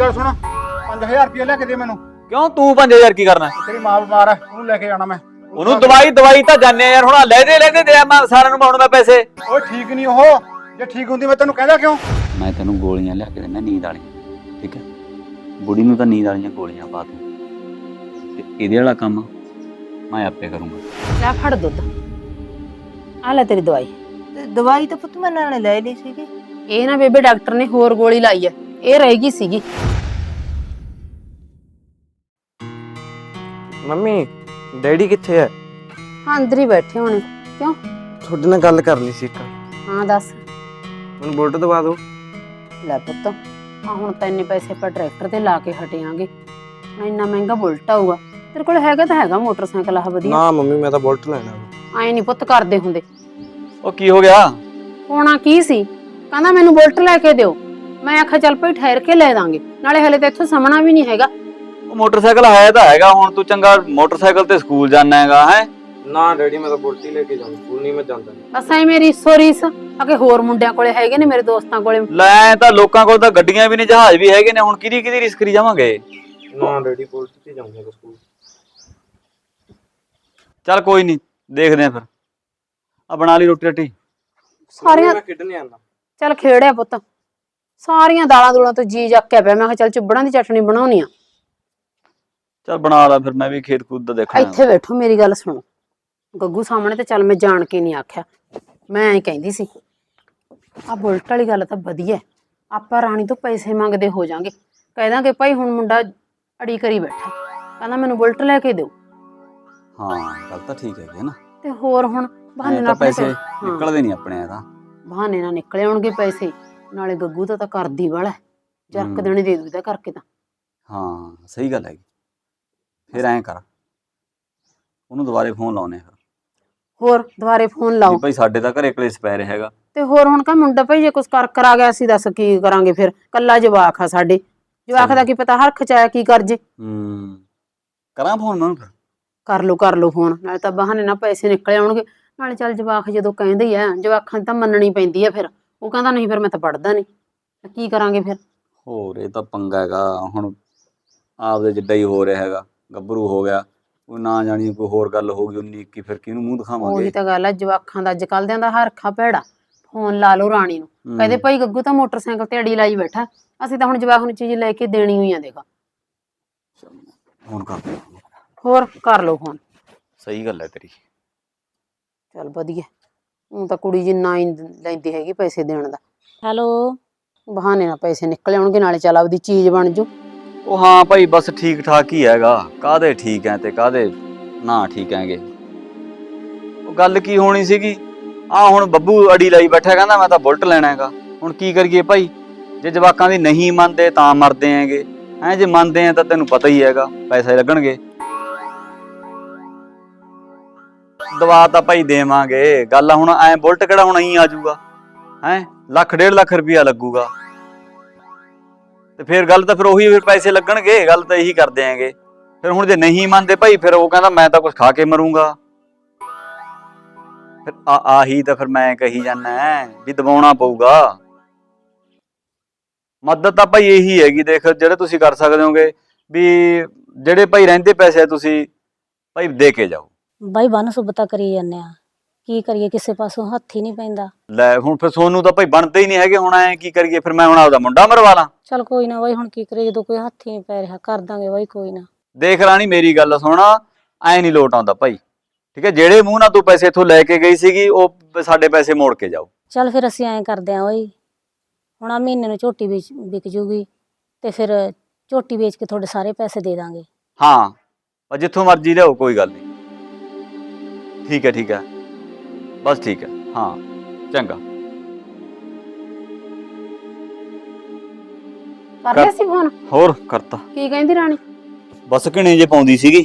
ਗੱਲ ਸੁਣ 5000 ਰੁਪਏ ਲੈ ਕੇ ਦੇ ਮੈਨੂੰ। ਕਿਉਂ ਤੂੰ 5000 ਕੀ ਕਰਨਾ? ਤੇਰੀ ਮਾਂ ਬਿਮਾਰ ਹੈ ਉਹਨੂੰ ਲੈ ਕੇ ਜਾਣਾ ਮੈਂ। ਉਹਨੂੰ ਦਵਾਈ ਦਵਾਈ ਤਾਂ ਜਾਣੇ ਯਾਰ ਹੁਣ ਲੈ ਦੇ ਲੈ ਦੇ ਦੇ ਮੈਂ ਸਾਰਿਆਂ ਨੂੰ ਪਾਉਣ ਮੈਂ ਪੈਸੇ। ਓਏ ਠੀਕ ਨਹੀਂ ਉਹ ਜੇ ਠੀਕ ਹੁੰਦੀ ਮੈਂ ਤੈਨੂੰ ਕਹਿੰਦਾ ਕਿਉਂ? ਮੈਂ ਤੈਨੂੰ ਗੋਲੀਆਂ ਲਿਆ ਕੇ ਦਿੰਦਾ ਨੀਂਦ ਵਾਲੀਆਂ ਠੀਕ ਹੈ? ਬੁੜੀ ਨੂੰ ਤਾਂ ਨੀਂਦ ਵਾਲੀਆਂ ਗੋਲੀਆਂ ਪਾ ਦੂੰ ਤੇ ਇਹਦੇ ਵਾਲਾ ਕੰਮ ਮੈਂ ਆਪੇ ਕਰੂੰਗਾ। ਲੈ ਫੜ ਦੁੱਧ। ਆ ਲੈ ਤੇਰੀ ਦਵਾਈ। ਦਵਾਈ ਤਾਂ ਪੁੱਤ ਮੈਂ ਨਾਲੇ ਲੈ ਲਈ ਸੀਗੀ। ਇਹ ਨਾ ਬੇਬੇ ਡਾਕਟਰ ਨੇ ਹੋਰ ਗੋਲੀ ਲਾਈ ਐ ਇਹ ਰਹੇਗੀ ਸੀਗੀ। ਮੰਮੀ ਡੈਡੀ ਕਿੱਥੇ ਹੈ ਹਾਂ ਅੰਦਰ ਹੀ ਬੈਠੇ ਹੋਣੇ। ਕਿਉਂ? ਤੁਹਾਡੇ ਨਾਲ ਗੱਲ ਕਰਨੀ ਸੀ ਇੱਕ। ਹਾਂ ਦੱਸ। ਮੈਨੂੰ ਬੁਲਟ ਦਵਾ ਦਿਓ। ਲੈ ਪੁੱਤ ਆ ਹੁਣ ਤਾਂ ਇੰਨੇ ਪੈਸੇ ਆਪਾਂ ਟਰੈਕਟਰ ਤੇ ਲਾ ਕੇ ਹਟਿਆਂਗੇ। ਹੁਣ ਇੰਨਾ ਮਹਿੰਗਾ ਬੁਲਟ ਆਊਗਾ। ਤੇਰੇ ਕੋਲ ਹੈਗਾ ਤਾਂ ਹੈਗਾ ਮੋਟਰਸਾਈਕਲ ਆ ਵਧੀਆ। ਨਾ ਮੰਮੀ ਮੈਂ ਤਾਂ ਬੁਲਟ ਲੈਣਾ। ਐ ਨਹੀਂ ਪੁੱਤ ਕਰਦੇ ਹੁੰਦੇ। ਉਹ ਕੀ ਹੋ ਗਿਆ? ਹੋਣਾ ਕੀ ਸੀ? ਕਹਿੰਦਾ ਮੈਨੂੰ ਬੁਲਟ ਲੈ ਕੇ ਦਿਓ। ਮੈਂ ਆਖਿਆ ਚੱਲ ਭਈ ਠਹਿਰ ਕੇ ਲੈ ਦਾਂਗੇ। ਨਾਲੇ ਹਲੇ ਤਾਂ ਇੱਥੋਂ ਸਮਣਾ ਵੀ ਨਹੀਂ ਹੈਗਾ। ਉਹ ਮੋਟਰਸਾਈਕਲ ਹੈ ਤਾਂ ਹੈਗਾ ਹੁਣ ਤੂੰ ਚੰਗਾ ਮੋਟਰਸਾਈਕਲ ਤੇ ਸਕੂਲ ਜਾਣਾ ਹੈਗਾ ਹੈ? ਨਾ ਡੈਡੀ ਮੈਂ ਤਾਂ ਬੁਲਟ ਲੈ ਕੇ ਜਾਊਂ ਸਕੂਲ ਨਹੀਂ ਮੈਂ ਜਾਂਦਾ। ਐ ਮੇਰੀ ਸੋਰੀਸ ਅਗੇ ਹੋਰ ਮੁੰਡਿਆਂ ਕੋਲੇ ਹੈਗੇ ਨੇ ਮੇਰੇ ਦੋਸਤਾਂ ਕੋਲੇ। ਲੈ ਤਾਂ ਲੋਕਾਂ ਕੋਲ ਤਾਂ ਗੱਡੀਆਂ ਵੀ ਨੇ ਜਹਾਜ਼ ਵੀ ਹੈਗੇ ਨੇ ਹੁਣ ਕਿਹਦੀ ਕਿਹਦੀ ਰਿਸਕ ਕਰੀ ਜਾਵਾਂਗੇ? ਨਾ ਡੈਡੀ ਬੁਲਟ ਤੇ ਜਾਊਂਗਾ ਸਕੂਲ। ਚੱਲ ਕੋਈ ਨਹੀਂ ਦੇਖਦੇ ਆ ਫਿਰ। ਆ ਬਣਾ ਲਈ ਰੋਟੀ ਰੱਟੀ ਸਾਰੀਆਂ ਮੈਂ ਖੇਡਣ ਆਣਾ ਚੱਲ ਖੇੜਿਆ ਪੁੱਤ। ਸਾਰੀਆਂ ਦਾਲਾਂ ਦੂਲਾਂ ਤੋਂ ਜੀ ਜੱਕਿਆ ਪਿਆ। ਮੈਂ ਕਿਹਾ ਚੱਲ ਚੁੱਬੜਾਂ ਦੀ ਚਟਣੀ ਬਣਾਉਣੀ ਆ। ਚੱਲ ਬਣਾ ਲਾ ਫਿਰ ਮੈਂ ਵੀ ਖੇਤ ਕੂਦ ਦਾ ਦੇਖਣਾ। ਇੱਥੇ ਬੈਠੋ ਮੇਰੀ ਗੱਲ ਸੁਣੋ। ਗੱਗੂ ਸਾਹਮਣੇ ਤੇ ਚੱਲ ਮੈਂ ਜਾਣ ਕੇ ਨਹੀਂ ਆਖਿਆ। ਮੈਂ ਐਂ ਕਹਿੰਦੀ ਸੀ ਆ ਬੁਲਟ ਵਾਲੀ ਗੱਲ ਤਾਂ ਵਧੀਆ ਹੈ। ਆਪਾਂ ਰਾਣੀ ਤੋਂ ਪੈਸੇ ਮੰਗਦੇ ਹੋ ਜਾਾਂਗੇ। ਕਹਿ ਦਾਂਗੇ ਭਾਈ ਹੁਣ ਮੁੰਡਾ ਅੜੀ ਕਰੀ ਬੈਠਾ। ਕਹਿੰਦਾ ਮੈਨੂੰ ਬੁਲਟ ਲੈ ਕੇ ਦਿਓ। ਹਾਂ ਗੱਲ ਤਾਂ ਠੀਕ ਹੈਗੀ ਹੈ ਨਾ। ਤੇ ਹੋਰ ਹੁਣ ਬਹਾਨੇ ਐਂ ਨਾਲ ਤਾਂ ਆਪਣੇ ਪੈਸੇ ਹਾਂ। ਨਿਕਲਦੇ ਨਹੀਂ ਆਪਣੇ ਤਾਂ। ਬਹਾਨੇ ਨਾਲ ਨਿਕਲੇ ਆਉਣਗੇ ਪੈਸੇ। ਨਾਲੇ ਗੱਗੂ ਤਾਂ ਤਾਂ ਕਰਦੀ ਵਾਲਾ ਜਰਕ ਹੂੰ। ਦੇਣੀ ਦੇ ਦੂਦਾ ਕਰਕੇ ਤਾਂ। ਹਾਂ ਸਹੀ ਗੱਲ ਹੈਗੀ। ਫਿਰ ਐਂ ਕਰ। ਉਹਨੂੰ ਦੁਬਾਰੇ ਫੋਨ ਲਾਉਨੇ ਫਿਰ। ਹੋਰ ਦੁਬਾਰੇ ਫੋਨ ਲਾਓ। ਭਾਈ ਸਾਡੇ ਤਾਂ ਘਰੇ ਕਲੇਸ਼ ਪੈ ਰਿਹਾ ਹੈਗਾ। ਤੇ ਹੋਰ ਹੁਣ ਕਾ ਮੁੰਡਾ ਭਾਈ ਜੇ ਕੁਛ ਕਰ ਕਰਾ ਗਿਆ ਸੀ ਦੱਸ ਕੀ ਕਰਾਂਗੇ ਫਿਰ? ਕੱਲਾ ਜਵਾਕ ਆ ਸਾਡੇ। ਜਵਾਕ ਦਾ ਕੀ ਪਤਾ ਹਰਖ ਚ ਆਇਆ ਕੀ ਕਰ ਜੇ ਹੂੰ। ਕਰਾਂ ਫੋਨ ਉਹਨੂੰ ਫਿਰ? ਕਰ ਲੋ ਕਰ ਲੋ ਫੋਨ ਨਾਲੇ ਤਾਂ ਬਹਾਨੇ ਨਾਲ ਪੈਸੇ ਨਿਕਲ ਆਉਣਗੇ। ਨਾਲੇ ਚੱਲ ਜਵਾਕ ਜਦੋਂ ਕਹਿੰਦੇ ਆ ਜਵਾਕਾਂ ਦੀ ਤਾਂ ਮੰਨਣੀ ਪੈਂਦੀ ਆ ਫਿਰ। ਉਹ ਕਹਿੰਦਾ ਨਹੀਂ ਫਿਰ ਮੈਂ ਤਾਂ ਪੜਦਾ ਨਹੀਂ। ਤਾਂ ਕੀ ਕਰਾਂਗੇ ਫਿਰ? ਹੋਰ ਇਹ ਤਾਂ ਪੰਗਾ ਹੈਗਾ ਹੁਣ ਆਪਦੇ ਜਿੱਡਾ ਹੀ ਹੋ ਰਿਹਾ ਹੈਗਾ ਗੱਭਰੂ ਹੋ ਗਿਆ ਉਹ ਨਾ ਜਾਣੀ ਕੋਈ ਹੋਰ ਗੱਲ ਹੋ ਗਈ ਉਨੀ ਇੱਕੀ ਫਿਰ ਕਿਹਨੂੰ ਮੂੰਹ ਉਹੀ ਦਿਖਾਵਾਂਗੇ ਤਾਂ ਗੱਲ ਆ ਜਵਾਕਾਂ ਦਾ ਅੱਜ ਕੱਲ ਦਿਆਂ ਦਾ ਹਰਖਾ ਭੈੜਾ ਫੋਨ ਲਾ ਲਓ ਰਾਣੀ ਨੂੰ। ਹੂੰ। ਕਹਿੰਦੇ ਭਾਈ ਗੱਗੂ ਤਾਂ ਮੋਟਰਸਾਈਕਲ ਤੇ ਅੜੀ ਲਾਈ ਬੈਠਾ ਅਸੀਂ ਤਾਂ ਹੁਣ ਜਵਾਕ ਨੂੰ ਚੀਜ਼ ਲੈ ਕੇ ਦੇਣੀ ਹੋਈ ਆ ਦੇਖਾ। ਫੋਨ ਕਰ। ਹੋਰ ਕਰ ਲੋ ਫੋਨ। ਸਹੀ ਗੱਲ ਹੈ ਤੇਰੀ। ਚੱਲ ਵਧੀਆ। ਉਹ ਤਾਂ ਕੁੜੀ ਜਿੰਨਾ ਹੀ ਲੈਂਦੀ ਹੈਗੀ ਪੈਸੇ ਦੇਣ ਦਾ। ਹੈਲੋ। ਬਹਾਨੇ ਨਾਲ ਪੈਸੇ ਨਿਕਲ ਆਉਣਗੇ ਨਾਲੇ ਚੱਲ ਆਪਦੀ ਚੀਜ਼ ਬਣ ਜੂ। ਉਹ ਹਾਂ ਭਾਈ ਬਸ ਠੀਕ ਠਾਕ ਹੀ ਹੈਗਾ। ਕਾਦੇ ਠੀਕ ਹੈ ਤੇ ਕਾਦੇ ਨਾ ਠੀਕ ਹੈਗੇ ਉਹ ਗੱਲ ਕੀ ਹੋਣੀ ਸੀਗੀ? ਆ ਹੁਣ ਬੱਬੂ ਅੜੀ ਲਈ ਬੈਠਾ ਕਹਿੰਦਾ ਮੈਂ ਤਾਂ ਬੁਲਟ ਲੈਣਾ ਹੈਗਾ। ਹੁਣ ਕੀ ਕਰੀਏ ਭਾਈ? ਜੇ ਜਵਾਕਾਂ ਦੀ ਨਹੀਂ ਮੰਨਦੇ ਤਾਂ ਮਰਦੇ ਹੈਗੇ। ਐ ਜੇ ਮੰਨਦੇ ਆ ਤਾਂ ਤੈਨੂੰ ਪਤਾ ਹੀ ਹੈਗਾ ਪੈਸੇ ਲੱਗਣਗੇ। ਦਵਾ ਤਾਂ ਭਾਈ ਦੇਵਾਂਗੇ। ਗੱਲ ਹੁਣ ਐ ਬੁਲਟ ਕਿਹੜਾ ਹੁਣ ਹੀ ਆ ਜਾਊਗਾ ਹੈ? ਲੱਖ ਡੇਢ ਲੱਖ ਰੁਪਇਆ ਲੱਗੂਗਾ। ਤੇ ਫਿਰ ਗੱਲ ਤਾਂ ਫਿਰ ਉਹੀ ਫਿਰ ਪੈਸੇ ਲੱਗਣਗੇ, ਗੱਲ ਤਾਂ ਇਹੀ ਕਰਦੇ ਆਂਗੇ। ਫਿਰ ਹੁਣ ਜੇ ਨਹੀਂ ਮੰਨਦੇ ਭਾਈ, ਫਿਰ ਉਹ ਕਹਿੰਦਾ ਮੈਂ ਤਾਂ ਕੁਝ ਖਾ ਕੇ ਮਰੂੰਗਾ। ਫਿਰ ਆ, ਆਹੀ ਤਾਂ ਫਿਰ ਮੈਂ ਕਹੀ ਜਾਂਦਾ ਵੀ ਦਬਾਉਣਾ ਪਊਗਾ। ਮਦਦ ਤਾਂ ਭਾਈ ਇਹੀ ਹੈਗੀ, ਦੇਖ ਜਿਹੜੇ ਤੁਸੀਂ ਕਰ ਸਕਦੇ ਹੋਗੇ ਵੀ ਜਿਹੜੇ ਭਾਈ ਰਹਿੰਦੇ ਪੈਸੇ ਤੁਸੀਂ, ਭਾਈ ਦੇ ਕੇ ਜਾਓ। ਬਾਈ ਬੰਨ ਸੁਬਤਾ ਕਰੀ ਜਾਂਦੇ ਆ। ਕੀ ਕਰੀਏ ਕਿਸੇ ਪਾਸੋਂ ਹੱਥ ਹੀ ਨਹੀਂ ਪੈਂਦਾ। ਲੈ ਹੁਣ ਫਿਰ ਸੋਨੂੰ ਤਾਂ ਭਾਈ ਬਣਦੇ ਹੀ ਨਹੀਂ ਹੈਗੇ ਹੁਣ ਐ ਕੀ ਕਰੀਏ ਫਿਰ ਮੈਂ ਹੁਣ ਆਪਦਾ ਮੁੰਡਾ ਮਰਵਾ ਲਾਂ। ਚਲ ਕੋਈ ਨਾ ਬਾਈ ਹੁਣ ਕੀ ਕਰੀਏ ਜਦੋਂ ਕੋਈ ਹੱਥ ਹੀ ਨਹੀਂ ਪੈ ਰਿਹਾ ਕਰ ਦਾਂਗੇ ਬਾਈ ਕੋਈ ਨਾ। ਦੇਖ ਰਾਣੀ ਮੇਰੀ ਗੱਲ ਸੁਣ ਐ ਨਹੀਂ ਲੋਟ ਆਉਂਦਾ ਭਾਈ। ਠੀਕ ਹੈ ਜਿਹੜੇ ਮੂੰਹ ਨਾਲ ਤੂੰ ਪੈਸੇ ਇੱਥੋਂ ਲੈ ਕੇ ਗਈ ਸੀਗੀ ਉਹ ਸਾਡੇ ਪੈਸੇ ਮੋੜ ਕੇ ਜਾਓ। ਚਲ ਫਿਰ ਅਸੀਂ ਐਂ ਕਰਦੇ ਆਂ ਓਏ ਹੁਣ ਆ ਮਹੀਨੇ ਨੂੰ ਝੋਟੀ ਵੇਚ ਵਿਕ ਜੂਗੀ ਤੇ ਫਿਰ ਝੋਟੀ ਵੇਚ ਕੇ ਤੁਹਾਡੇ ਸਾਰੇ ਪੈਸੇ ਦੇ ਦਾਂਗੇ। ਹਾਂ ਪਰ ਜਿੱਥੋਂ ਮਰਜ਼ੀ ਲਿਆਓ ਕੋਈ ਗੱਲ ਨਹੀਂ। ਠੀਕ ਹੈ ਠੀਕ ਹੈ। ਬਸ ਠੀਕ ਹੈ। ਹਾਂ ਚੰਗਾ। ਕਰ ਲਿਆ ਸੀ ਫੋਨ? ਹੋਰ ਕਰਤਾ। ਕੀ ਕਹਿੰਦੀ ਰਾਣੀ? ਬਸ ਕਿਣੇ ਜੇ ਪਾਉਂਦੀ ਸੀਗੀ।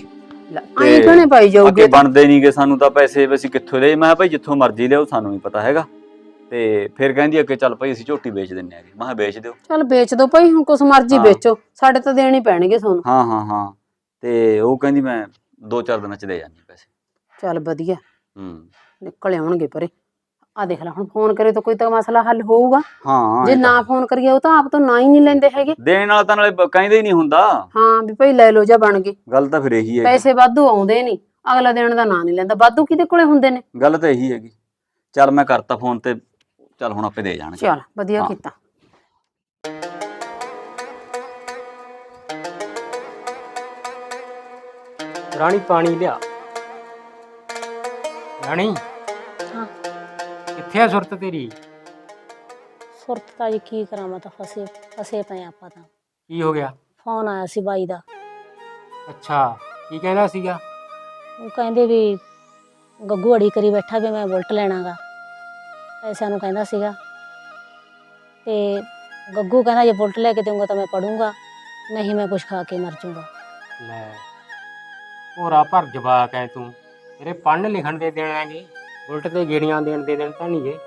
ਆਈ ਕਹਣੇ ਪਾਈ ਅੱਗੇ ਜਾਊਗੇ ਬਣਦੇ ਨਹੀਂਗੇ ਸਾਨੂੰ ਤਾਂ ਪੈਸੇ ਵੀ ਅਸੀਂ ਕਿੱਥੋਂ ਲਏ? ਮੈਂ ਕਿਹਾ ਭਾਈ ਜਿੱਥੋਂ ਮਰਜ਼ੀ ਲਿਆਓ ਸਾਨੂੰ ਨਹੀਂ ਪਤਾ ਹੈਗਾ। ਤੇ ਫਿਰ ਕਹਿੰਦੀ ਅੱਗੇ ਚੱਲ ਭਾਈ ਅਸੀਂ ਝੋਟੀ ਵੇਚ ਦਿੰਨੇ ਆਗੇ ਮੈਂ ਕਿਹਾ ਵੇਚ ਦਿਓ। ਚੱਲ ਵੇਚ ਦੋ ਭਾਈ ਹੁਣ ਕੁਛ ਮਰਜ਼ੀ ਹਾਂ। ਵੇਚੋ। ਸਾਡੇ ਤਾਂ ਦੇਣੇ ਪੈਣਗੇ ਤੁਹਾਨੂੰ। ਹਾਂ ਹਾਂ ਹਾਂ। ਤੇ ਉਹ ਕਹਿੰਦੀ ਮੈਂ ਦੋ ਚਾਰ ਦਿਨਾਂ ਚ ਦੇ ਜਾਂਦੀ ਪੈਸੇ। ਚੱਲ ਵਧੀਆ। ਹੂੰ। ਨਿਕਲ ਆਉਣਗੇ ਪਰੇ। ਆ ਦੇਖ ਲੈ ਹੁਣ ਫੋਨ ਕਰੇ ਤਾਂ ਕੋਈ ਤਾਂ ਮਸਲਾ ਹੱਲ ਹੋਊਗਾ। ਹਾਂ ਜੇ ਨਾ ਫੋਨ ਕਰੀਏ ਉਹ ਤਾਂ ਆਪ ਤੋਂ ਨਾ ਹੀ ਨਹੀਂ ਲੈਂਦੇ ਹੈਗੇ। ਦੇਣ ਨਾਲ ਤਾਂ ਨਾਲੇ ਬ- ਕਹਿੰਦੇ ਹੀ ਨਹੀਂ ਹੁੰਦਾ। ਹਾਂ ਵੀ ਭਾਈ ਲੈ ਲੋ ਜਾਂ ਬਣ ਗਏ। ਗੱਲ ਤਾਂ ਫਿਰ ਇਹੀ ਹੈ ਪੈਸੇ ਵਾਧੂ ਆਉਂਦੇ ਨਹੀਂ। ਅਗਲਾ ਦੇਣ ਦਾ ਨਾਂ ਨਹੀਂ ਲੈਂਦਾ। ਵਾਧੂ ਕਿਹਦੇ ਕੋਲੇ ਹੁੰਦੇ ਨੇ? ਗੱਲ ਤਾਂ ਇਹੀ ਹੈਗੀ। ਚੱਲ ਮੈਂ ਕਰਤਾ ਫੋਨ ਤੇ ਚੱਲ ਹੁਣ ਆਪੇ ਦੇ ਜਾਣਗੇ। ਚਲ ਵਧੀਆ ਹਾਂ। ਕੀਤਾ। ਰਾਣੀ ਪਾਣੀ ਲਿਆ। ਰਾਣੀ? ਹਾਂ। ਕਿੱਥੇ ਆ ਸੁਰਤ ਤੇਰੀ? ਸੁਰਤ ਤਾਂ ਜੀ ਕੀ ਕਰਾਂ ਮੈਂ ਤਾਂ ਫਸੇ ਫਸੇ ਪਏ ਆਪਾਂ ਤਾਂ। ਕੀ ਹੋ ਗਿਆ? ਫੋਨ ਆਇਆ ਸੀ ਬਾਈ ਦਾ। ਅੱਛਾ ਕੀ ਕਹਿੰਦਾ ਸੀਗਾ? ਉਹ ਕਹਿੰਦੇ ਵੀ ਗੱਗੂ ਅੜੀ ਕਰੀ ਬੈਠਾ ਵੀ ਮੈਂ ਬੁਲਟ ਲੈਣਾਗਾ। ਪੈਸਿਆਂ ਨੂੰ ਕਹਿੰਦਾ ਸੀਗਾ। ਤੇ ਗੱਗੂ ਕਹਿੰਦਾ ਜੇ ਬੁਲਟ ਲੈ ਕੇ ਦੇਊਂਗਾ ਤਾਂ ਮੈਂ ਪੜੂੰਗਾ ਨਹੀਂ ਮੈਂ ਕੁਛ ਖਾ ਕੇ ਮਰ ਜਾਊਂਗਾ ਲੈ ਹੋਰਾ ਭਰ ਜਵਾਕ ਐ ਤੂੰ। ਤੇਰੇ ਪੜ੍ਹਨ ਲਿਖਣ ਦੇ ਦੇਣ ਹੈਗੇ ਉਲਟ ਤੇ ਗੇੜੀਆਂ ਦੇਣ ਦੇ ਦੇਣ ਤਾਂ ਨਹੀਂਗੇ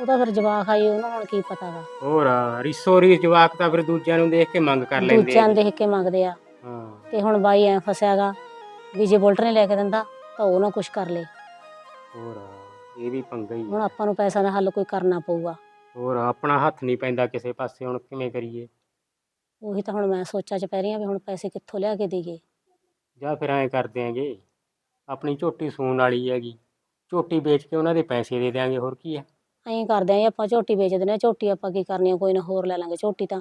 ਉਹ ਤਾਂ ਫਿਰ ਜਵਾਕ ਆਈ ਉਹਨੂੰ ਹੁਣ ਕੀ ਪਤਾਗਾ ਹੋਰ ਰਿਸੋ ਰੀਸ ਜਵਾਕ ਤਾਂ ਫਿਰ ਦੂਜਿਆਂ ਨੂੰ ਦੇਖ ਕੇ ਮੰਗ ਕਰ ਲੈਂਦੇ ਦੂਜਿਆਂ। ਨੂੰ ਦੇਖ ਕੇ ਮੰਗਦੇ ਆ। ਹਾਂ। ਤੇ ਹੁਣ ਬਾਈ ਐ ਫਸਿਆਗਾ ਵੀ ਜੇ ਬੁਲਟ ਨਹੀਂ ਲੈ ਕੇ ਦਿੰਦਾ ਤਾਂ ਉਹ ਨਾ ਕੁਛ ਕਰ ਲੇ। ਹੋਰ ਇਹ ਵੀ ਪੰਗਾ ਹੀ ਹੁਣ ਆ। ਆਪਾਂ ਨੂੰ ਪੈਸਾ ਦਾ ਹੱਲ ਕੋਈ ਕਰਨਾ ਪਊਗਾ। ਹੋਰ ਆਪਣਾ ਹੱਥ ਨਹੀਂ ਪੈਂਦਾ ਕਿਸੇ ਪਾਸੇ ਹੁਣ ਕਿਵੇਂ ਕਰੀਏ? ਉਹੀ ਤਾਂ ਹੁਣ ਮੈਂ ਸੋਚਾਂ ਚ ਪੈ ਰਹੀ ਆ ਵੀ ਹੁਣ ਪੈਸੇ ਕਿੱਥੋਂ ਲਿਆ ਕੇ ਦੇਈਏ। ਜਾਂ ਫਿਰ ਐਂ ਕਰਦੇ ਆਂਗੇ ਆਪਣੀ ਝੋਟੀ ਸੂਣ ਵਾਲੀ ਹੈਗੀ। ਝੋਟੀ ਵੇਚ ਕੇ ਉਹਨਾਂ ਦੇ ਪੈਸੇ ਦੇ ਦਿਆਂਗੇ ਹੋਰ ਕੀ ਹੈ? ਐਂ ਕਰਦੇ ਆਂ ਆਪਾਂ ਝੋਟੀ ਵੇਚ ਦਿੰਦੇ ਆ ਝੋਟੀ ਆਪਾਂ ਕੀ ਕਰਨੀ ਆ ਕੋਈ ਨਾ ਹੋਰ ਲੈ ਲਾਂਗੇ ਝੋਟੀ ਤਾਂ।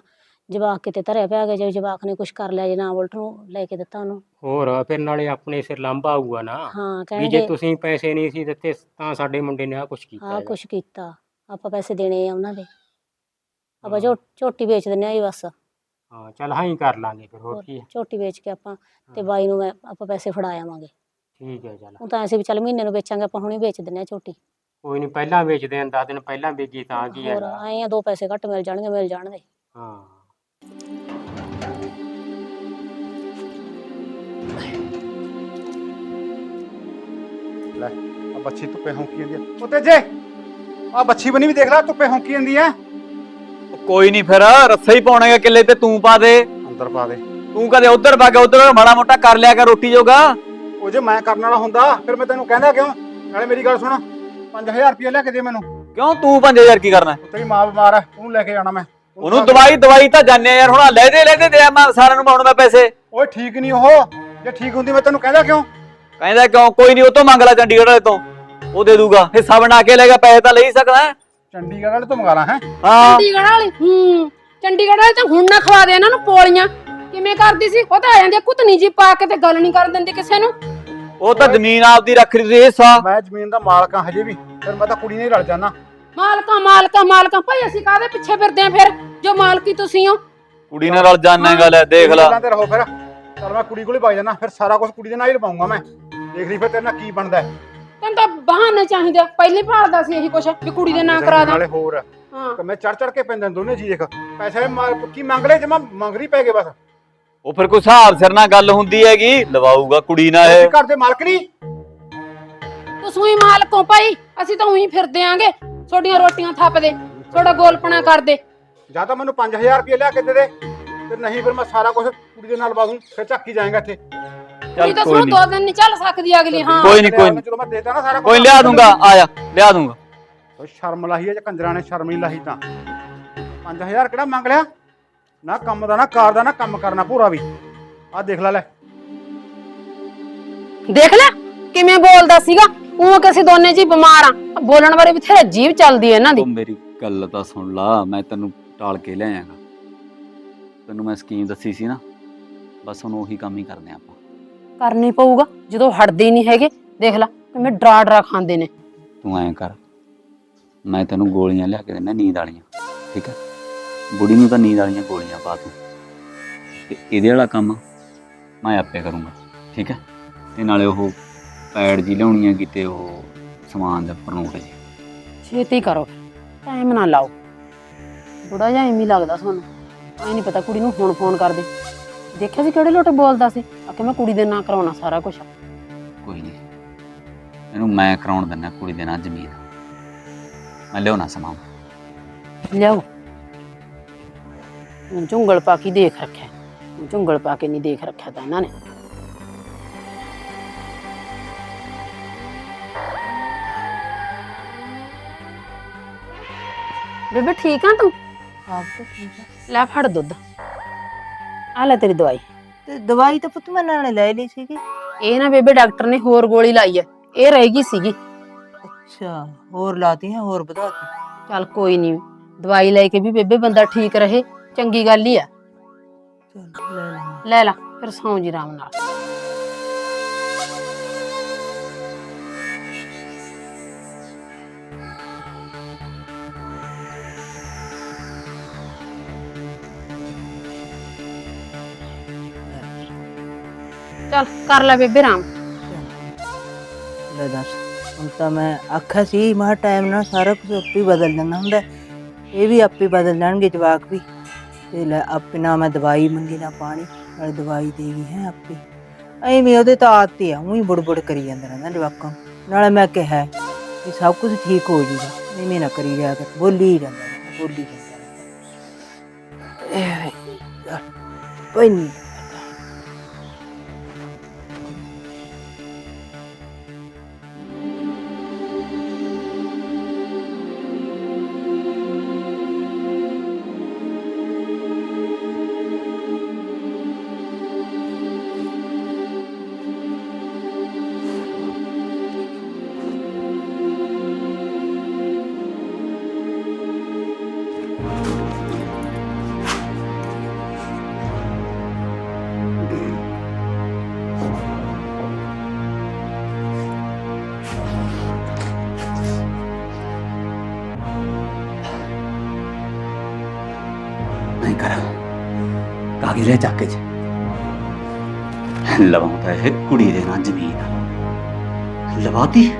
ਜਵਾਕ ਕਿਤੇ ਧਰਿਆ ਪਿਆ ਗਿਆ ਜੇ ਜਵਾਕ ਨੇ ਕੁਝ ਕਰ ਲਿਆ ਜੇ ਨਾ ਬੁਲਟ ਨੂੰ ਲੈ ਕੇ ਦਿੱਤਾ ਉਹਨੂੰ। ਹੋਰ ਫਿਰ ਨਾਲੇ ਆਪਣੇ ਸਿਰ ਲਾਂਭਾ ਆਊਗਾ ਨਾ। ਹਾਂ ਵੀ ਜੇ ਕਹਿਣਗੇ ਤੁਸੀਂ ਪੈਸੇ ਨਹੀਂ ਸੀ ਦਿੱਤੇ ਤਾਂ ਸਾਡੇ ਮੁੰਡੇ ਨੇ ਆ ਕੁਛ ਕੀਤਾ ਆਹ ਹੈਗਾ। ਕੁਛ ਕੀਤਾ। ਆਪਾਂ ਪੈਸੇ ਦੇਣੇ ਆ ਉਹਨਾਂ ਦੇ। ਆਪਾਂ ਹਾਂ। ਝੋ ਝੋਟੀ ਵੇਚ ਦਿੰਦੇ ਆ ਜੀ ਬਸ। ਹਾਂ ਚੱਲ ਹਾਂ ਹੀ ਕਰ ਲਾਂਗੇ ਫਿਰ ਹੋਰ ਹੋਰ ਕੀ ਹੈ? ਝੋਟੀ ਵੇਚ ਕੇ ਆਪਾਂ ਤੇ ਹਾਂ। ਬਾਈ ਨੂੰ ਮੈਂ ਆਪਾਂ ਪੈਸੇ ਫੜਾ ਆਵਾਂਗੇ। ਠੀਕ ਹੈ ਚੱਲ। ਉਹ ਤਾਂ ਐਸੇ ਵੀ ਚੱਲ ਮਹੀਨੇ ਨੂੰ ਵੇਚਾਂਗੇ ਆਪਾਂ ਹੁਣੇ ਵੇਚ ਦਿੰਦੇ ਆ ਝੋਟੀ। ਕੋਈ ਨਹੀਂ ਪਹਿਲਾਂ ਵੇਚਦੇ ਆਂ 10 ਦਿਨ ਪਹਿਲਾਂ ਵੇਚੀ ਤਾਂ ਕੀ ਹੋਰ ਹੈ ਐਂ ਆ ਦੋ ਪੈਸੇ ਘੱਟ ਮਿਲ ਜਾਣਗੇ ਮਿਲ ਜਾਣਗੇ ਹਾਂ। ਲੈ ਆ ਬੱਚੀ ਧੁੱਪੇ ਹੌਂਕੀ ਜਾਂਦੀ ਆ। ਉਹ ਤੇਜੇ ਆ ਬੱਚੀ ਬਣੀ ਵੀ ਦੇਖ ਲੈ ਧੁੱਪੇ ਹੌਂਕੀ ਜਾਂਦੀ ਆ। ਕੋਈ ਨਹੀਂ ਫਿਰ ਰੱਸਾ ਹੀ ਪਾਉਣਾਗਾ ਕਿੱਲੇ ਤੇ ਤੂੰ ਪਾ ਦੇ। ਅੰਦਰ ਪਾ ਦੇ। ਤੂੰ ਕਦੇ ਉਧਰ ਵਗ ਉਧਰ ਮਾੜਾ ਮੋਟਾ ਕਰ ਲਿਆ ਕਰ ਰੋਟੀ ਜੋਗਾ। ਉਹ ਜੇ ਮੈਂ ਕਰਨ ਵਾਲਾ ਹੁੰਦਾ ਫਿਰ ਮੈਂ ਤੈਨੂੰ ਕਹਿੰਦਾ ਕਿਉਂ? ਨਾਲੇ ਮੇਰੀ ਗੱਲ ਸੁਣ 5000 ਰੁਪਏ ਲੈ ਕੇ ਦੇ ਮੈਨੂੰ। ਕਿਉਂ? ਤੂੰ 5000 ਕੀ ਕਰਨਾ? ਤੇਰੀ ਮਾਂ ਬਿਮਾਰ ਆ ਉਹਨੂੰ ਲੈ ਕੇ ਜਾਣਾ ਮੈਂ। ਉਹਨੂੰ ਦਵਾਈ ਦਵਾਈ ਤਾਂ ਜਾਣੇ ਯਾਰ ਹੁਣ ਲੈ ਦੇ ਲੈ ਦੇ ਦੇ ਮੈਂ ਸਾਰਿਆਂ ਨੂੰ ਪਾਉਣ ਮੈਂ ਪੈਸੇ। ਓਏ ਠੀਕ ਨਹੀਂ ਉਹ ਜੇ ਠੀਕ ਹੁੰਦੀ ਮੈਂ ਤੈਨੂੰ ਕਹਿੰਦਾ ਕਿਉਂ? ਕਹਿੰਦਾ ਕਿਉਂ? ਕੋਈ ਨਹੀਂ ਉਹ ਤੋਂ ਮੰਗ ਲੈ ਚੰਡੀਗੜ੍ਹ ਵਾਲੇ ਤੋਂ। ਉਹ ਦੇ ਦੂਗਾ। ਹਿੱਸਾ ਬਣਾ ਕੇ ਲੈ ਗਿਆ ਪੈਸੇ ਤਾਂ ਲੈ ਹੀ ਸਕਦਾ ਹੈ। ਚੰਡੀਗੜ੍ਹ ਵਾਲੇ ਤੋਂ ਮੰਗਾ ਲਾ ਹੈ? ਹਾਂ। ਚੰਡੀਗੜ੍ਹ ਵਾਲੀ ਹੂੰ। ਚੰਡੀਗੜ੍ਹ ਵਾਲੇ ਤਾਂ ਹੁਣ ਨਾ ਖਵਾ ਦੇ ਇਹਨਾਂ ਨੂੰ ਪੋਲੀਆਂ ਕਿਵੇਂ ਕਰਦੀ ਸੀ? ਉਹ ਤਾਂ ਆ ਜਾਂਦੀ ਕੁੱਤਨੀ ਜੀ ਪਾ ਕੇ ਤੇ ਗੱਲ ਨਹੀਂ ਕਰਨ ਦਿੰਦੀ ਕਿਸੇ ਨੂੰ। ਉਹ ਤਾਂ ਜ਼ਮੀਨ ਆਪਦੀ ਰੱਖ ਲਈ ਤੁਸੀਂ ਹਿੱਸਾ। ਮੈਂ ਜ਼ਮੀਨ ਦਾ ਮਾਲਕ ਹਾਂ ਹਜੇ ਵੀ ਫਿਰ ਮੈਂ ਤਾਂ ਕੁੜੀ ਨਾਲ ਹੀ ਰਲ ਜਾਣਾ ਮਾਲਕਾਂ ਮਾਲਕਾਂ ਮਾਲਕਾਂ ਭਾਈ ਅਸੀਂ ਕਾਹਦੇ ਪਿੱਛੇ ਫਿਰਦੇ ਆਂ ਫਿਰ? ਜੋ ਮਾਲਕੀ ਤੁਸੀਂ ਹੋ। ਕੁੜੀ ਨਾਲ ਰਲ ਜਾਣਾ ਗੱਲ ਹੈ ਦੇਖ ਲੈ। ਤੇ ਰਹੋ ਫਿਰ। ਚਲ ਮੈਂ ਕੁੜੀ ਕੋਲ ਹੀ ਵਗ ਜਾਣਾ ਫਿਰ ਸਾਰਾ ਕੁਝ ਕੁੜੀ ਦੇ ਨਾਲ ਹੀ ਲਵਾਉਂਗਾ ਮੈਂ। ਦੇਖ ਲਈ ਫਿਰ ਤੇਰੇ ਨਾਲ ਕੀ ਬਣਦਾ ਹੈ। ਤੈਨੂੰ ਤਾਂ ਬਹਾਨੇ ਚਾਹੀਦੇ ਆ। ਪਹਿਲੀ ਭਾਲਦਾ ਸੀ ਇਹੀ ਕੁਛ ਵੀ ਕੁੜੀ ਦੇ ਨਾਂ ਕਰਾ ਦਾਂ। ਨਾਲੇ ਹੋਰ। ਹਾਂ। ਕਿ ਮੈਂ ਚੜ ਚੜ ਕੇ ਪੈਂਦੇ ਨੇ ਦੋਨੇ ਜੀ ਦੇਖ। ਪੈਸੇ ਮਾ- ਕੀ ਮੰਗ ਲੈ ਜਮਾ ਮੰਗਰੀ ਪੈ ਗਏ ਬਸ। ਉਹ ਫਿਰ ਕੋਈ ਹਿਸਾਬ ਸਿਰ ਨਾਲ ਗੱਲ ਹੁੰਦੀ ਹੈਗੀ ਲਵਾਊਗਾ ਕੁੜੀ ਨਾਲ ਇਹ। ਘਰ ਦੇ ਮਾਲਕ ਨਹੀਂ? ਤੁਸੀਂ ਹੀ ਮਾਲਕ ਹੋ ਭਾਈ ਅਸੀਂ ਤਾਂ ਉਹੀ ਫਿਰਦੇ ਆਂਗੇ। ਤੁਹਾਡੀਆਂ ਰੋਟੀਆਂ ਥੱਪਦੇ ਤੁਹਾਡਾ ਗੋਲਪਣਾ ਕਰਦੇ ਜਾਂ ਤਾਂ ਮੈਨੂੰ 5000 ਰੁਪਏ ਲਿਆ ਕੇ ਦੇ ਦੇ ਤੇ ਨਹੀਂ ਫਿਰ ਮੈਂ ਸਾਰਾ ਕੁਝ ਕੁੜੀ ਦੇ ਨਾਲ ਬਾਦੂ ਫਿਰ ਝੱਕੀ ਜਾਏਗਾ ਇੱਥੇ। ਚੱਲ ਤੁਸੀਂ ਤਾਂ ਕੋਈ ਸੁਣੋ ਨਹੀਂ। ਦੋ ਦਿਨ ਨਹੀਂ ਚੱਲ ਸਕਦੀ ਅਗਲੀ ਹਾਂ। ਕੋਈ ਨੀ, ਕੋਈ। ਚਲੋ ਮੈਂ ਦੇਤਾ ਨਾ ਸਾਰਾ। ਕੋਈ ਲਿਆ ਦੂੰਗਾ ਆ ਜਾ ਲਿਆ ਦੂੰਗਾ। ਓਏ ਸ਼ਰਮ ਲਾਹੀ ਹੈ ਜੇ ਕੰਜਰਾਂ ਨੇ ਸ਼ਰਮ ਨਹੀਂ ਲਾਹੀ ਤਾਂ। 5000 ਕਿਹੜਾ ਮੰਗ ਲਿਆ? ਨਾ ਕੰਮ ਦਾ ਨਾ ਕਾਰ ਦਾ ਨਾ ਕੰਮ ਕਰਨਾ ਪੂਰਾ ਵੀ। ਆਹ ਦੇਖ ਲੈ ਲੈ। ਦੇਖ ਲੈ ਕਿਵੇਂ ਬੋਲਦਾ ਸੀਗਾ? ਉਹ ਕਿ ਅਸੀਂ ਦੋਨੇ ਜੀ ਬਿਮਾਰ ਆ। ਬੋਲਣ ਵਾਲੀ ਬਥੇਰਾ ਜੀਵ ਚੱਲਦੀ ਹੈ ਇਹਨਾਂ ਦੀ। ਤੂੰ ਮੇਰੀ ਗੱਲ ਤਾਂ ਸੁਣ ਲਾ ਮੈਂ ਤੈਨੂੰ ਟਾਲ ਕੇ ਲਿਆਇਆਗਾ ਤੈਨੂੰ ਮੈਂ ਸਕੀਮ ਦੱਸੀ ਸੀ ਨਾ ਬਸ ਹੁਣ ਉਹੀ ਕੰਮ ਹੀ ਕਰਦੇ ਆਪਾਂ। ਕਰਨੀ ਪਊਗਾ ਜਦੋਂ ਹਟਦੇ ਹੀ ਨਹੀਂ ਹੈਗੇ ਦੇਖ ਲੈ ਕਿਵੇਂ ਡਰਾ ਡਰਾ ਖਾਂਦੇ ਨੇ। ਤੂੰ ਐਂ ਕਰ ਮੈਂ ਤੈਨੂੰ ਗੋਲੀਆਂ ਲਿਆ ਕੇ ਦਿੰਦਾ ਨੀਂਦ ਵਾਲੀਆਂ ਠੀਕ ਹੈ ਬੁੜੀ ਨੂੰ ਤਾਂ ਨੀਂਦ ਵਾਲੀਆਂ ਗੋਲੀਆਂ ਪਾ ਤੂੰ। ਤੇ ਇਹਦੇ ਵਾਲਾ ਕੰਮ ਮੈਂ ਆਪੇ ਕਰੂੰਗਾ ਠੀਕ ਹੈ? ਤੇ ਨਾਲੇ ਉਹ ਪੈਡ ਜੀ ਲਿਆਉਣੀ ਆ ਕਿਤੇ ਉਹ ਸਮਾਨ ਦੇ ਉੱਪਰ ਨੋਟ ਜੀ ਛੇਤੀ ਕਰੋ ਟਾਈਮ ਨਾ ਲਾਓ। ਬੁੜਾ ਜਿਹਾ ਐਵੇਂ ਲੱਗਦਾ ਤੁਹਾਨੂੰ ਐ ਨਹੀਂ ਪਤਾ ਕੁੜੀ ਨੂੰ ਹੁਣ ਫੋਨ ਕਰਦੇ। ਦੇਖਿਆ ਸੀ ਕਿਹੜੇ ਲੋਟੇ ਬੋਲਦਾ ਸੀ? ਆ ਕਿ ਮੈਂ ਕੁੜੀ ਦੇ ਨਾਂ ਕਰਾਉਣਾ ਸਾਰਾ ਕੁਝ ਕੋਈ ਨਹੀਂ। ਇਹਨੂੰ ਮੈਂ ਕਰਾਉਣ ਦਿੰਦਾ ਕੁੜੀ ਦੇ ਨਾਲ ਜ਼ਮੀਨ। ਮੈਂ ਲਿਆਉਣਾ ਸਮਾਨ। ਲਿਆਓ। ਹੁਣ ਝੁੰਗਲ ਪਾ ਕੇ ਦੇਖ ਰੱਖਿਆ ਹੁਣ ਝੁੰਗਲ ਪਾ ਕੇ ਨਹੀਂ ਦੇਖ ਰੱਖਿਆ ਤਾਂ ਇਹਨਾਂ ਨੇ ਬੇਬੇ ਠੀਕ ਆ ਤੂੰ ਆਪ ਤਾਂ ਠੀਕ ਆ ਲੈ ਫੜ ਦੁੱਧ ਆ ਲੈ ਤੇਰੀ ਦਵਾਈ ਤੇ ਦਵਾਈ ਤਾਂ ਪੁੱਤ ਮੈਂ ਨਾਲੇ ਲੈ ਲਈ ਸੀਗੀ ਇਹ ਨਾ ਬੇਬੇ ਡਾਕਟਰ ਨੇ ਹੋਰ ਗੋਲੀ ਲਾਈ ਐ ਇਹ ਰਹੇਗੀ ਸੀਗੀ ਅੱਛਾ ਹੋਰ ਲਾਤੀ ਹੈ ਹੋਰ ਵਧਾਤੀ ਚੱਲ ਕੋਈ ਨਹੀਂ ਦਵਾਈ ਲੈ ਕੇ ਵੀ ਬੇਬੇ ਬੰਦਾ ਠੀਕ ਰਹੇ ਚੰਗੀ ਗੱਲ ਹੀ ਆ। ਚਲ ਲੈ ਲੈ ਲੈ ਲਾ ਫਿਰ ਸੌਂ ਜੀ ਆਰਾਮ ਨਾਲ। ਚੱਲ, ਕਰ ਲੈ ਬੇਬੇ ਆਰਾਮ। ਲੈ ਦੱਸ, ਹੁਣ ਤਾਂ ਮੈਂ ਆਖਿਆ ਸੀ, ਮਾ ਟਾਈਮ ਨਾਲ ਸਾਰਾ ਕੁਝ ਆਪੇ ਹੀ ਬਦਲ ਜਾਂਦਾ ਹੁੰਦਾ। ਹੈ। ਇਹ ਵੀ ਆਪੇ ਬਦਲ ਜਾਣਗੇ ਜਵਾਕ ਵੀ। ਤੇ ਲੈ ਆਪੇ ਨਾ ਮੈਂ ਦਵਾਈ ਮੰਗੀ ਨਾ ਪਾਣੀ ਨਾਲ ਦਵਾਈ ਦੇ ਗਈ ਹੈ ਆਪੇ ਐਵੇਂ ਉਹਦੇ ਤਾਂ ਆਦਤ ਹੀ ਆ ਉਹੀ ਬੁੜਬੁੜ ਕਰੀ ਜਾਂਦਾ ਰਹਿੰਦਾ ਜਵਾਕਾਂ ਨੂੰ। ਨਾਲੇ ਮੈਂ ਕਿਹਾ ਕਿ ਸਭ ਕੁਝ ਠੀਕ ਹੋ ਜਾਊਗਾ ਐਵੇਂ ਨਾ ਕਰੀ ਜਾ ਕਰ ਬੋਲੀ ਜਾਂਦਾ ਰਹਿੰਦਾ, ਬੋਲੀ ਜਾਂਦਾ ਰਹਿੰਦਾ। ਕੋਈ ਨਹੀਂ ਕਾਗਜ਼ ਚੱਕ ਚ ਲਵਾਉਂਦਾ ਇਹ ਕੁੜੀ ਦੇ ਨਾਂ ਜ਼ਮੀਨ। ਲਵਾਤੀ?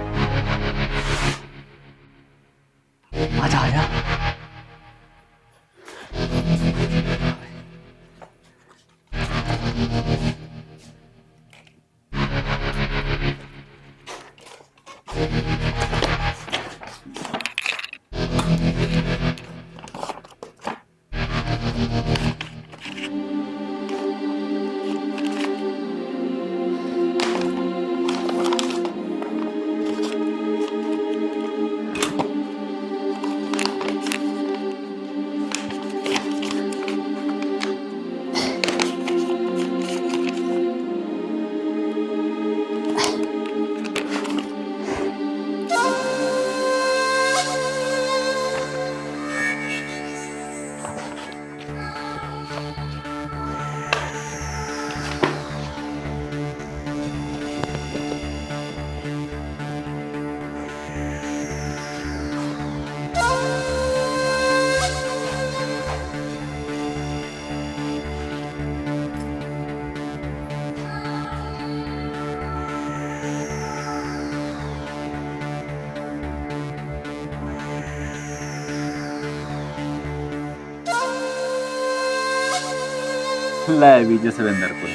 ਲੈ ਵੀ ਜਸਵਿੰਦਰ ਕੋਲ।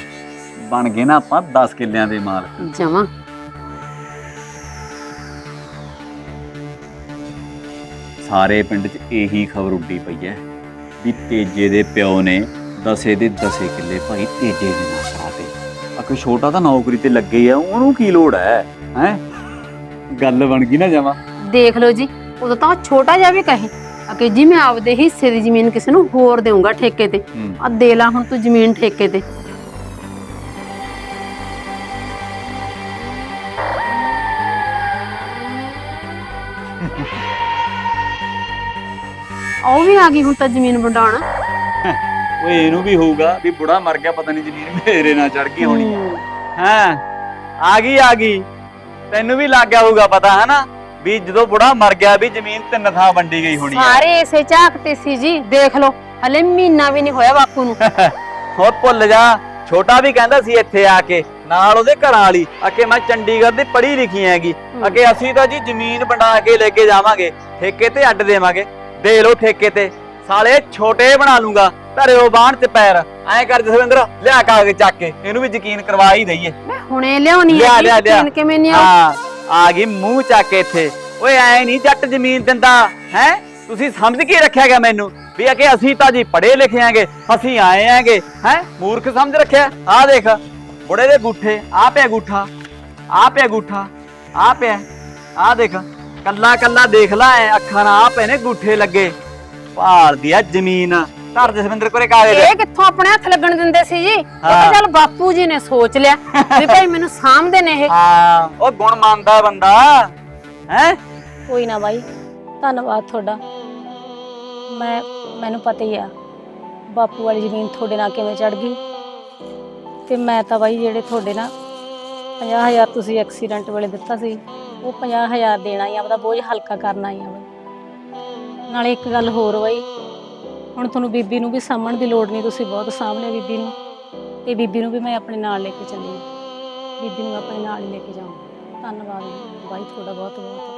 ਬਣ ਗਏ ਨਾ ਆਪਾਂ 10 ਕਿੱਲਿਆਂ ਦੇ ਮਾਲਕ। ਜਮਾ। ਸਾਰੇ ਪਿੰਡ 'ਚ ਇਹੀ ਖਬਰ ਉੱਡੀ ਪਈ ਐ ਵੀ ਤੇਜੇ ਦੇ ਪਿਓ ਨੇ ਦਸੇ ਦੇ ਦਸੇ ਕਿੱਲੇ ਭਾਈ ਤੇਜੇ ਦੇ ਨਾਂ ਕਰਾਤੇ ਆ ਕੋਈ ਛੋਟਾ ਤਾਂ ਨੌਕਰੀ ਤੇ ਲੱਗੇ ਹੀ ਆ ਉਹਨੂੰ ਕੀ ਲੋੜ ਐ ਹੈ? ਗੱਲ ਬਣ ਗਈ ਨਾ ਜਮਾ। ਦੇਖ ਲਓ ਜੀ ਉਦੋਂ ਤਾਂ ਉਹ ਛੋਟਾ ਜਿਹਾ ਵੀ ਕਹੇ। ਅਕੇ ਜੀ ਮੈਂ ਆਪਦੇ ਹਿੱਸੇ ਦੀ ਜ਼ਮੀਨ ਕਿਸੇ ਨੂੰ ਹੋਰ ਦੇਵਾਂਗਾ ਠੇਕੇ ਤੇ। ਆ ਦੇ ਲਾ ਹੁਣ ਤੂੰ ਜ਼ਮੀਨ ਠੇਕੇ ਤੇ। ਉਹ ਵੀ ਆ ਗਈ ਹੁਣ ਤਾਂ ਜ਼ਮੀਨ ਵੰਡਾਉਣ। ਓਏ ਇਹਨੂੰ ਵੀ ਹੋਊਗਾ ਵੀ ਬੁੜਾ ਮਰ ਗਿਆ ਪਤਾ ਨਹੀਂ ਜ਼ਮੀਨ ਮੇਰੇ ਨਾਲ ਚੜ ਗਈ ਹੋਣੀ। ਹੂੰ। ਹਾਂ ਆ ਗਈ ਆ ਗਈ। ਤੈਨੂੰ ਵੀ ਲੱਗ ਗਿਆ ਹੋਊਗਾ ਪਤਾ ਹੈ ਨਾ ਵੀ ਜਦੋਂ ਬੁੜਾ ਮਰ ਗਿਆ ਵੀ ਜ਼ਮੀਨ ਤਿੰਨ ਥਾਂ ਵੰਡੀ ਗਈ ਹੋਣੀ ਹੈ ਸਾਰੇ ਇਸੇ ਝਾਕਤੇ ਸੀ ਜੀ ਦੇਖ ਲਓ ਹਲੇ ਮਹੀਨਾ ਵੀ ਨਹੀਂ ਹੋਇਆ ਬਾਪੂ ਨੂੰ। ਹੋਰ ਭੁੱਲ ਜਾ ਛੋਟਾ ਵੀ ਕਹਿੰਦਾ ਸੀ ਇੱਥੇ ਆ ਕੇ ਨਾਲ ਉਹਦੇ ਘਰਾਂ ਵਾਲੀ ਅਕੇ ਮੈਂ ਚੰਡੀਗੜ੍ਹ ਦੀ ਪੜ੍ਹੀ ਲਿਖੀ ਹੈਗੀ। ਅਕੇ ਅਸੀਂ ਤਾਂ ਜੀ ਜ਼ਮੀਨ ਵੰਡਾ ਕੇ ਲੈ ਕੇ ਜਾਵਾਂਗੇ ਠੇਕੇ ਤੇ ਅੱਡ ਦੇਵਾਂਗੇ। ਦੇ ਲਓ ਠੇਕੇ ਤੇ ਸਾਲੇ ਛੋਟੇ ਬਣਾ ਲੂੰਗਾ ਧਰਿਓ ਬਾਣ ਤੇ ਪੈਰ ਐਂ ਕਰ ਜਸਵਿੰਦਰ ਲਿਆ ਕਾਗਜ਼ ਚੱਕ ਕੇ ਇਹਨੂੰ ਵੀ ਯਕੀਨ ਕਰਵਾ ਹੀ ਦਈਏ। ਮੈਂ ਹੁਣੇ ਲਿਆਉਣੀ ਲਿਆ, ਹੈ। ਯਕੀਨ ਕਿਵੇਂ ਨਹੀਂ ਹਾਂ। ਆ ਗਈ ਮੂੰਹ ਚੱਕ ਕੇ ਇੱਥੇ। ਓਏ ਐ ਨਹੀਂ ਜੱਟ ਜ਼ਮੀਨ ਦਿੰਦਾ, ਹੈ? ਤੁਸੀਂ ਸਮਝ ਕੇ ਰੱਖਿਆ ਗਿਆ ਮੈਨੂੰ ਵੀ ਅਕੇ ਅਸੀਂ ਤਾਂ ਜੀ ਪੜ੍ਹੇ ਲਿਖੇ ਆਂਗੇ, ਅਸੀਂ ਆਏ ਆਂਗੇ, ਹੈ? ਮੂਰਖ ਸਮਝ ਰੱਖਿਆ? ਆਹ ਦੇਖ, ਬੁੜੇ ਦੇ ਗੂਠੇ ਆ ਪਿਆ ਗੂਠਾ ਆ ਪਿਆ ਗੂਠਾ ਆ ਪਿਆ ਆ ਦੇਖ, ਕੱਲਾ ਕੱਲਾ ਦੇਖ ਲੈ ਐ ਅੱਖਾਂ ਨਾਲ ਆ ਪਏ ਨੇ ਗੂਠੇ ਲੱਗੇ। ਭਾਲਦੀ ਆ ਜ਼ਮੀਨ। ਧਰ ਜਸਵਿੰਦਰ ਕੋਲੇ ਕਾਗਜ਼ ਇਹ ਕਿੱਥੋਂ ਆਪਣੇ ਹੱਥ ਲੱਗਣ ਦਿੰਦੇ ਸੀ ਜੀ? ਉਹ। ਚੱਲ ਬਾਪੂ ਜੀ ਨੇ ਸੋਚ ਲਿਆ ਵੀ ਭਾਈ ਮੈਨੂੰ ਸਾਂਭਦੇ ਨੇ ਇਹ। ਹਾਂ ਉਹ ਗੁਣ ਮੰਨਦਾ ਬੰਦਾ। ਹੈ? ਕੋਈ ਨਾ ਬਾਈ ਧੰਨਵਾਦ ਤੁਹਾਡਾ। ਮੈਂ ਮੈਨੂੰ ਪਤਾ ਹੀ ਆ ਬਾਪੂ ਵਾਲੀ ਜ਼ਮੀਨ ਤੁਹਾਡੇ ਨਾਲ ਕਿਵੇਂ ਚੜ ਗਈ। ਤੇ ਮੈਂ ਤਾਂ ਬਾਈ ਜਿਹੜੇ ਤੁਹਾਡੇ ਨਾਲ 50000 ਤੁਸੀਂ ਐਕਸੀਡੈਂਟ ਵੇਲੇ ਦਿੱਤਾ ਸੀ ਉਹ 50000 ਦੇਣਾ ਹੀ ਆ ਆਪਦਾ ਬੋਝ ਹਲਕਾ ਕਰਨਾ ਹੀ ਆ ਬਾਈ। ਨਾਲੇ ਇੱਕ ਗੱਲ ਹੋਰ ਬਾਈ ਹੁਣ ਤੁਹਾਨੂੰ ਬੀਬੀ ਨੂੰ ਵੀ ਸਾਂਭਣ ਦੀ ਲੋੜ ਨਹੀਂ, ਤੁਸੀਂ ਬਹੁਤ ਸਾਂਭ ਲਿਆ ਬੀਬੀ ਨੂੰ। ਤੇ ਬੀਬੀ ਨੂੰ ਵੀ ਮੈਂ ਆਪਣੇ ਨਾਲ ਲੈ ਕੇ ਚੱਲੀ ਬੀਬੀ ਨੂੰ ਆਪਣੇ ਨਾਲ ਹੀ ਲੈ ਕੇ ਜਾਵਾਂ ਧੰਨਵਾਦ ਬਾਈ ਤੁਹਾਡਾ ਬਹੁਤ ਬਹੁਤ